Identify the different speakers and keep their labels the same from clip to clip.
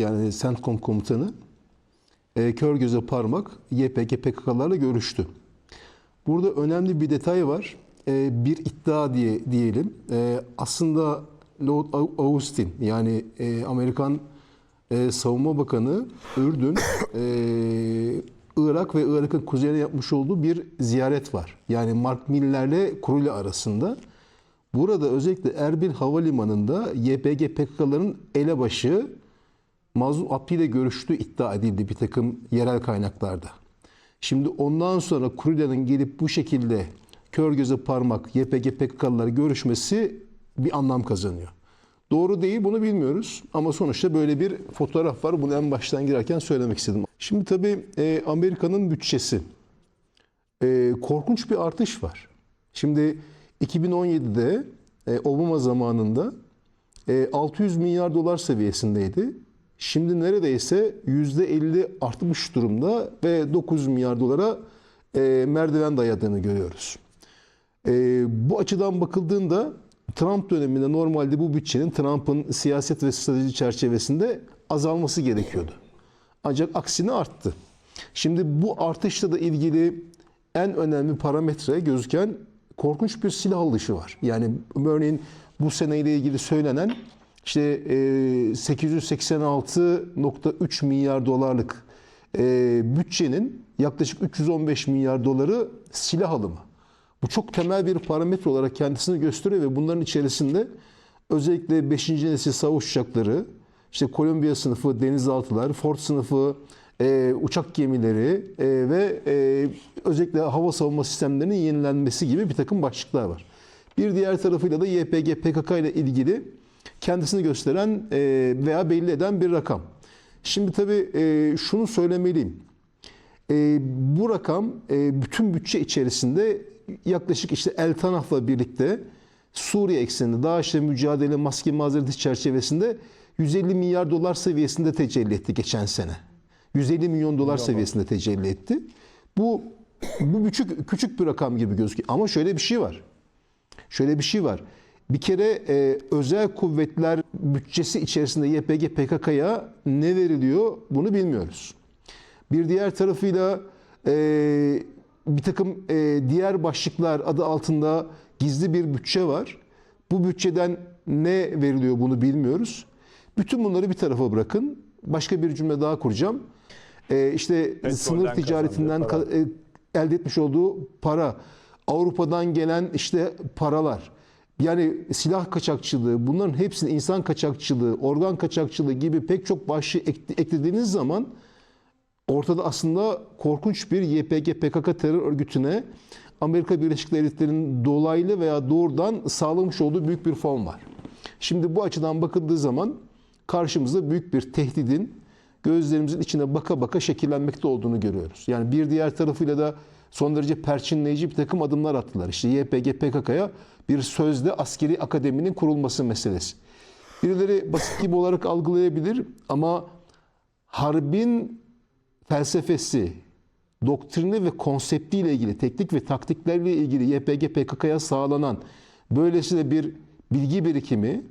Speaker 1: yani CENTCOM komutanı e, kör göze parmak YPG PKK'larla görüştü. Burada önemli bir detay var. E, bir iddia diye diyelim. E, aslında Lord Au- Austin yani e, Amerikan e, Savunma Bakanı Ürdün e, Irak ve Irak'ın kuzeyine yapmış olduğu bir ziyaret var. Yani Mark Miller'le Kuruli arasında. Burada özellikle Erbil Havalimanı'nda YPG PKK'ların elebaşı Mazlum Abdi ile görüştüğü iddia edildi bir takım yerel kaynaklarda. Şimdi ondan sonra Kurulya'nın gelip bu şekilde kör göze parmak YPG PKK'lılar görüşmesi bir anlam kazanıyor. Doğru değil bunu bilmiyoruz ama sonuçta böyle bir fotoğraf var. Bunu en baştan girerken söylemek istedim. Şimdi tabii e, Amerika'nın bütçesi. E, korkunç bir artış var. Şimdi 2017'de e, Obama zamanında e, 600 milyar dolar seviyesindeydi. Şimdi neredeyse %50 artmış durumda ve 900 milyar dolara e, merdiven dayadığını görüyoruz. E, bu açıdan bakıldığında Trump döneminde normalde bu bütçenin Trump'ın siyaset ve strateji çerçevesinde azalması gerekiyordu. Ancak aksine arttı. Şimdi bu artışla da ilgili en önemli parametre gözüken korkunç bir silah alışı var. Yani örneğin bu seneyle ilgili söylenen işte e, 886.3 milyar dolarlık e, bütçenin yaklaşık 315 milyar doları silah alımı. Bu çok temel bir parametre olarak kendisini gösteriyor ve bunların içerisinde özellikle 5. nesil savaş uçakları, işte Kolombiya sınıfı denizaltılar, Ford sınıfı e, uçak gemileri e, ve e, özellikle hava savunma sistemlerinin yenilenmesi gibi bir takım başlıklar var. Bir diğer tarafıyla da YPG, PKK ile ilgili kendisini gösteren e, veya belli eden bir rakam. Şimdi tabii e, şunu söylemeliyim. E, bu rakam bütün bütçe içerisinde yaklaşık işte El Tanaf'la birlikte Suriye ekseninde DAEŞ'le mücadele maske mazereti çerçevesinde 150 milyar dolar seviyesinde tecelli etti geçen sene. 150 milyon dolar seviyesinde tecelli etti. Bu bu küçük küçük bir rakam gibi gözüküyor ama şöyle bir şey var. Şöyle bir şey var. Bir kere e, özel kuvvetler bütçesi içerisinde YPG PKK'ya ne veriliyor bunu bilmiyoruz. Bir diğer tarafıyla e, bir takım e, diğer başlıklar adı altında gizli bir bütçe var. Bu bütçeden ne veriliyor bunu bilmiyoruz. Bütün bunları bir tarafa bırakın. Başka bir cümle daha kuracağım. E, işte sınır ticaretinden e, elde etmiş olduğu para, Avrupa'dan gelen işte paralar, yani silah kaçakçılığı, bunların hepsini insan kaçakçılığı, organ kaçakçılığı gibi pek çok başlığı ek- eklediğiniz zaman ortada aslında korkunç bir YPG PKK terör örgütüne Amerika Birleşik Devletleri'nin dolaylı veya doğrudan sağlamış olduğu büyük bir fon var. Şimdi bu açıdan bakıldığı zaman karşımızda büyük bir tehdidin gözlerimizin içine baka baka şekillenmekte olduğunu görüyoruz. Yani bir diğer tarafıyla da son derece perçinleyici bir takım adımlar attılar. İşte YPG PKK'ya bir sözde askeri akademinin kurulması meselesi. Birileri basit gibi olarak algılayabilir ama harbin felsefesi, doktrini ve konseptiyle ilgili, teknik ve taktiklerle ilgili YPG PKK'ya sağlanan böylesine bir bilgi birikimi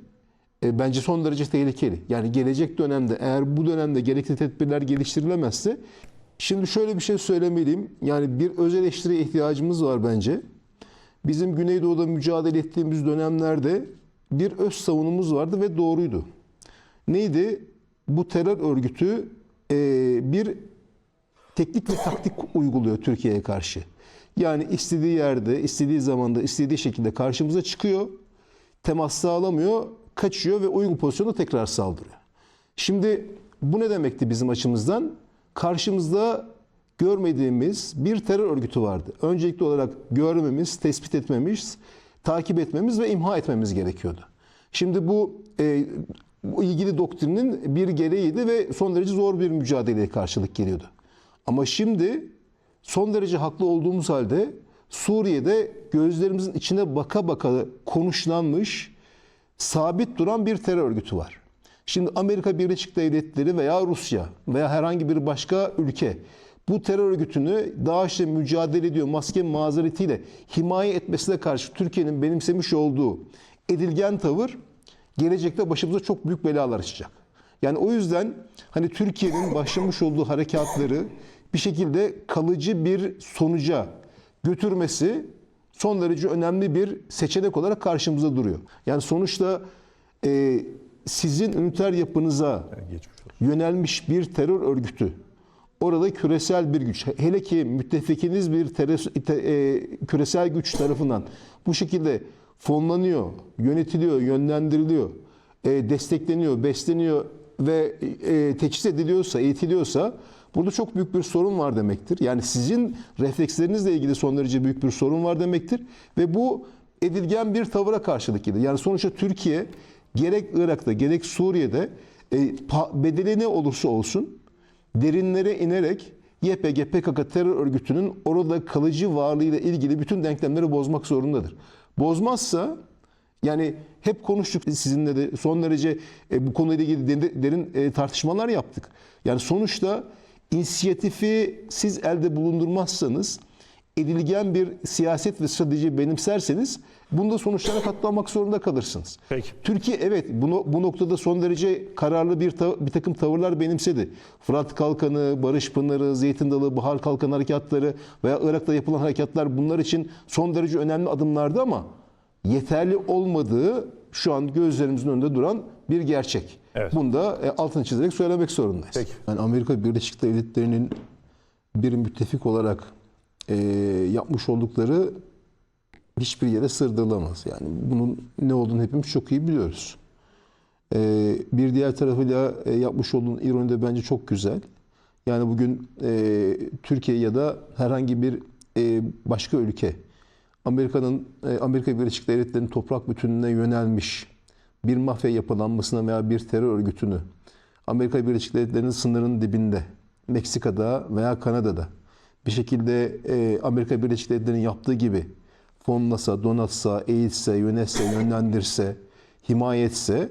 Speaker 1: e, bence son derece tehlikeli. Yani gelecek dönemde eğer bu dönemde gerekli tedbirler geliştirilemezse şimdi şöyle bir şey söylemeliyim. Yani bir öz eleştiriye ihtiyacımız var bence. Bizim Güneydoğu'da mücadele ettiğimiz dönemlerde bir öz savunumuz vardı ve doğruydu. Neydi? Bu terör örgütü e, bir teknik ve taktik uyguluyor Türkiye'ye karşı. Yani istediği yerde, istediği zamanda, istediği şekilde karşımıza çıkıyor. Temas sağlamıyor, kaçıyor ve uygun pozisyonda tekrar saldırıyor. Şimdi bu ne demekti bizim açımızdan? Karşımızda görmediğimiz bir terör örgütü vardı. Öncelikli olarak görmemiz, tespit etmemiz, takip etmemiz ve imha etmemiz gerekiyordu. Şimdi bu, e, bu ilgili doktrinin bir gereğiydi ve son derece zor bir mücadeleye karşılık geliyordu. Ama şimdi son derece haklı olduğumuz halde Suriye'de gözlerimizin içine baka baka konuşlanmış, sabit duran bir terör örgütü var. Şimdi Amerika Birleşik Devletleri veya Rusya veya herhangi bir başka ülke bu terör örgütünü DAEŞ'le mücadele ediyor maske mazeretiyle himaye etmesine karşı Türkiye'nin benimsemiş olduğu edilgen tavır gelecekte başımıza çok büyük belalar açacak. Yani o yüzden hani Türkiye'nin başlamış olduğu harekatları bir şekilde kalıcı bir sonuca götürmesi son derece önemli bir seçenek olarak karşımıza duruyor. Yani sonuçta e, sizin üniter yapınıza yönelmiş bir terör örgütü, orada küresel bir güç, hele ki müttefikiniz bir terör- te- e, küresel güç tarafından bu şekilde fonlanıyor, yönetiliyor, yönlendiriliyor, e, destekleniyor, besleniyor ve e, teçhiz ediliyorsa, eğitiliyorsa burada çok büyük bir sorun var demektir. Yani sizin reflekslerinizle ilgili son derece büyük bir sorun var demektir ve bu edilgen bir tavıra karşılık gelir. Yani sonuçta Türkiye gerek Irak'ta gerek Suriye'de e, bedeli ne olursa olsun derinlere inerek YPG PKK terör örgütünün orada kalıcı varlığıyla ilgili bütün denklemleri bozmak zorundadır. Bozmazsa yani hep konuştuk sizinle de son derece e, bu konuyla ilgili derin e, tartışmalar yaptık. Yani sonuçta inisiyatifi siz elde bulundurmazsanız edilgen bir siyaset ve strateji benimserseniz bunda sonuçlara katlanmak zorunda kalırsınız.
Speaker 2: Peki.
Speaker 1: Türkiye evet bunu, bu noktada son derece kararlı bir, ta- bir takım tavırlar benimsedi. Fırat Kalkanı, Barış Pınarı, Zeytin Dalı, Bahar Kalkanı harekatları veya Irak'ta yapılan harekatlar bunlar için son derece önemli adımlardı ama yeterli olmadığı şu an gözlerimizin önünde duran bir gerçek.
Speaker 2: Evet.
Speaker 1: Bunu da e, altını çizerek söylemek zorundayız.
Speaker 2: Peki.
Speaker 1: Yani Amerika Birleşik Devletleri'nin bir müttefik olarak e, yapmış oldukları hiçbir yere sırdırılamaz. Yani bunun ne olduğunu hepimiz çok iyi biliyoruz. Ee, bir diğer tarafıyla e, yapmış olduğun ironi de bence çok güzel. Yani bugün e, Türkiye ya da herhangi bir e, başka ülke Amerika'nın e, Amerika Birleşik Devletleri'nin toprak bütünlüğüne yönelmiş bir mafya yapılanmasına veya bir terör örgütünü Amerika Birleşik Devletleri'nin sınırının dibinde Meksika'da veya Kanada'da bir şekilde e, Amerika Birleşik Devletleri'nin yaptığı gibi fonlasa, donatsa, eğitse, yönetse, yönlendirse, himaye etse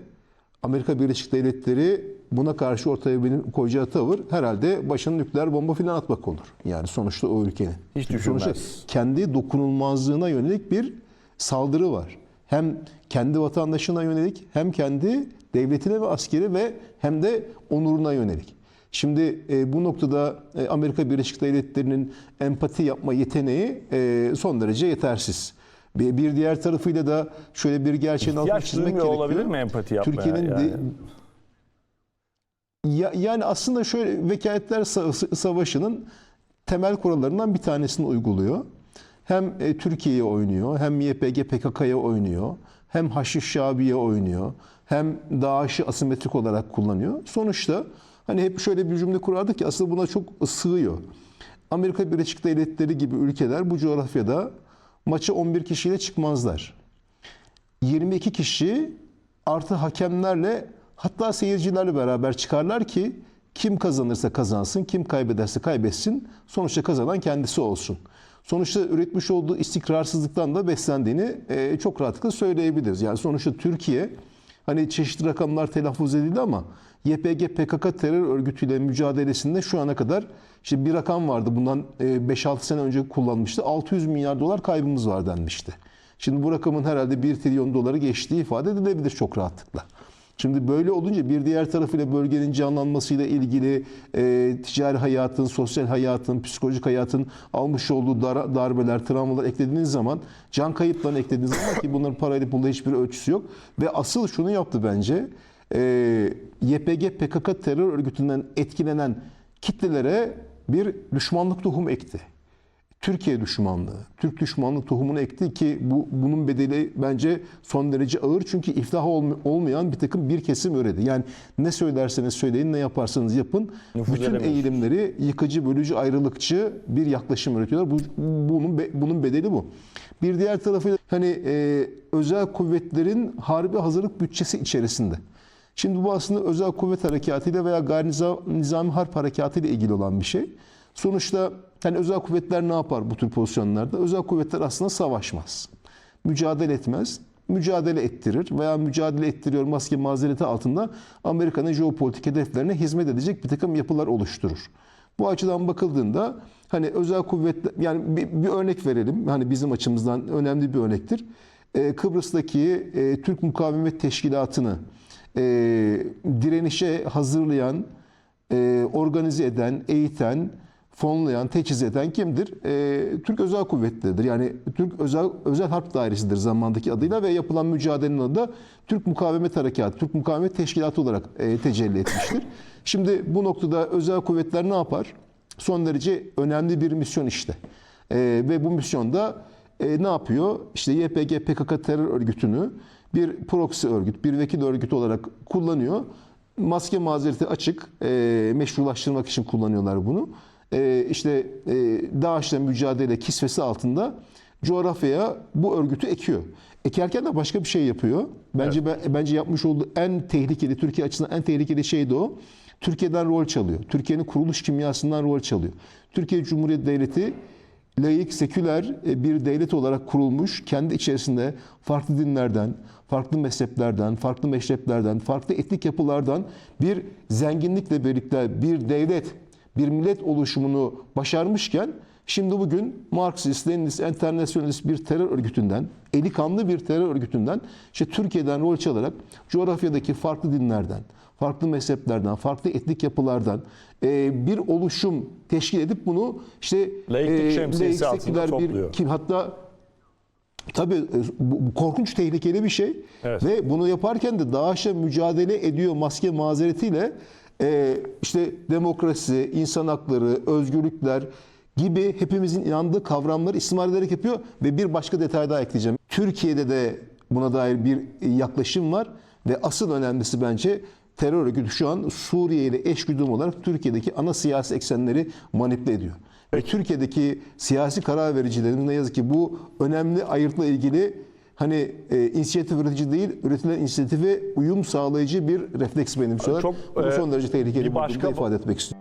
Speaker 1: Amerika Birleşik Devletleri buna karşı ortaya benim koyacağı tavır herhalde başına nükleer bomba filan atmak olur. Yani sonuçta o ülkenin.
Speaker 2: Hiç
Speaker 1: Çünkü sonuçta
Speaker 2: düşünmez.
Speaker 1: kendi dokunulmazlığına yönelik bir saldırı var. Hem kendi vatandaşına yönelik hem kendi devletine ve askeri ve hem de onuruna yönelik. Şimdi e, bu noktada e, Amerika Birleşik Devletleri'nin empati yapma yeteneği e, son derece yetersiz. Bir, bir diğer tarafıyla da şöyle bir gerçeğin altını çizmek gerekiyor.
Speaker 2: olabilir mi empati yapmaya?
Speaker 1: Türkiye'nin de-
Speaker 2: yani?
Speaker 1: ya, yani aslında şöyle vekaletler Sa- savaşının temel kurallarından bir tanesini uyguluyor. Hem e, Türkiye'ye oynuyor, hem YPG PKK'ya oynuyor, hem Haşiş Şabi'ye oynuyor, hem DAEŞ'i asimetrik olarak kullanıyor. Sonuçta hani hep şöyle bir cümle kurardık ki aslında buna çok sığıyor. Amerika Birleşik Devletleri gibi ülkeler bu coğrafyada maça 11 kişiyle çıkmazlar. 22 kişi artı hakemlerle hatta seyircilerle beraber çıkarlar ki kim kazanırsa kazansın, kim kaybederse kaybetsin. Sonuçta kazanan kendisi olsun. Sonuçta üretmiş olduğu istikrarsızlıktan da beslendiğini çok rahatlıkla söyleyebiliriz. Yani sonuçta Türkiye hani çeşitli rakamlar telaffuz edildi ama YPG PKK terör örgütüyle mücadelesinde şu ana kadar işte bir rakam vardı bundan e, 5-6 sene önce kullanmıştı. 600 milyar dolar kaybımız var denmişti. Şimdi bu rakamın herhalde 1 trilyon doları geçtiği ifade edilebilir çok rahatlıkla. Şimdi böyle olunca bir diğer tarafıyla bölgenin canlanmasıyla ilgili e, ticari hayatın, sosyal hayatın, psikolojik hayatın almış olduğu dar- darbeler, travmalar eklediğiniz zaman, can kayıplarını eklediğiniz zaman ki bunların parayla pulla hiçbir ölçüsü yok. Ve asıl şunu yaptı bence, e, YPG PKK terör örgütünden etkilenen kitlelere bir düşmanlık tohumu ekti. Türkiye düşmanlığı, Türk düşmanlığı tohumunu ekti ki bu bunun bedeli bence son derece ağır çünkü iflah olm- olmayan bir takım bir kesim üredi. Yani ne söylerseniz söyleyin, ne yaparsanız yapın
Speaker 2: Nüfuz
Speaker 1: bütün
Speaker 2: edemiyorsun.
Speaker 1: eğilimleri yıkıcı, bölücü, ayrılıkçı bir yaklaşım üretiyorlar. Bu, bunun bunun bedeli bu. Bir diğer tarafı hani e, özel kuvvetlerin harbi hazırlık bütçesi içerisinde. Şimdi bu aslında özel kuvvet harekatıyla veya gayri niza- nizami harp harekatıyla ilgili olan bir şey. Sonuçta hani özel kuvvetler ne yapar bu tür pozisyonlarda? Özel kuvvetler aslında savaşmaz. Mücadele etmez. Mücadele ettirir veya mücadele ettiriyor maske mazereti altında Amerika'nın jeopolitik hedeflerine hizmet edecek bir takım yapılar oluşturur. Bu açıdan bakıldığında hani özel kuvvetler yani bir, bir örnek verelim. Hani bizim açımızdan önemli bir örnektir. Ee, Kıbrıs'taki e, Türk Mukavemet Teşkilatı'nı e, direnişe hazırlayan, e, organize eden, eğiten, fonlayan, teçhiz eden kimdir? E, Türk Özel Kuvvetleri'dir. Yani Türk Özel Özel Harp Dairesi'dir zamandaki adıyla ve yapılan mücadelenin adı da Türk Mukavemet Harekatı, Türk Mukavemet Teşkilatı olarak e, tecelli etmiştir. Şimdi bu noktada özel kuvvetler ne yapar? Son derece önemli bir misyon işte. E, ve bu misyonda e, ne yapıyor? İşte YPG PKK terör örgütünü bir proxy örgüt, bir vekil örgütü olarak kullanıyor. Maske mazereti açık, e, meşrulaştırmak için kullanıyorlar bunu. E, işte e, DAEŞ'le mücadele kisvesi altında coğrafyaya bu örgütü ekiyor. Ekerken de başka bir şey yapıyor. Bence ben- bence yapmış olduğu en tehlikeli Türkiye açısından en tehlikeli şey de o. Türkiye'den rol çalıyor. Türkiye'nin kuruluş kimyasından rol çalıyor. Türkiye Cumhuriyeti Devleti laik, seküler e, bir devlet olarak kurulmuş, kendi içerisinde farklı dinlerden, farklı mezheplerden, farklı meşreplerden, farklı etnik yapılardan bir zenginlikle birlikte bir devlet, bir millet oluşumunu başarmışken şimdi bugün Marksist, Leninist, Enternasyonalist bir terör örgütünden, eli kanlı bir terör örgütünden işte Türkiye'den rol çalarak coğrafyadaki farklı dinlerden, farklı mezheplerden, farklı etnik yapılardan e, bir oluşum teşkil edip bunu işte
Speaker 2: Laiklik şemsiyesi altında
Speaker 1: seküler
Speaker 2: topluyor.
Speaker 1: bir kim hatta tabii e, bu, bu korkunç tehlikeli bir şey
Speaker 2: Evet.
Speaker 1: ve bunu yaparken de DAEŞ'e mücadele ediyor maske mazeretiyle e, işte demokrasi, insan hakları, özgürlükler gibi hepimizin inandığı kavramları istismar ederek yapıyor ve bir başka detay daha ekleyeceğim. Türkiye'de de buna dair bir yaklaşım var ve asıl önemlisi bence terör örgütü şu an Suriye ile eşgüdüm olarak Türkiye'deki ana siyasi eksenleri manipüle ediyor. Ve Türkiye'deki siyasi karar vericilerin ne yazık ki bu önemli ayırtla ilgili hani e, inisiyatif üretici değil, üretilen inisiyatife uyum sağlayıcı bir refleks benimsiyorlar.
Speaker 2: Çok,
Speaker 1: Bu
Speaker 2: e,
Speaker 1: son derece tehlikeli
Speaker 2: bir
Speaker 1: başka ifade etmek istiyorum.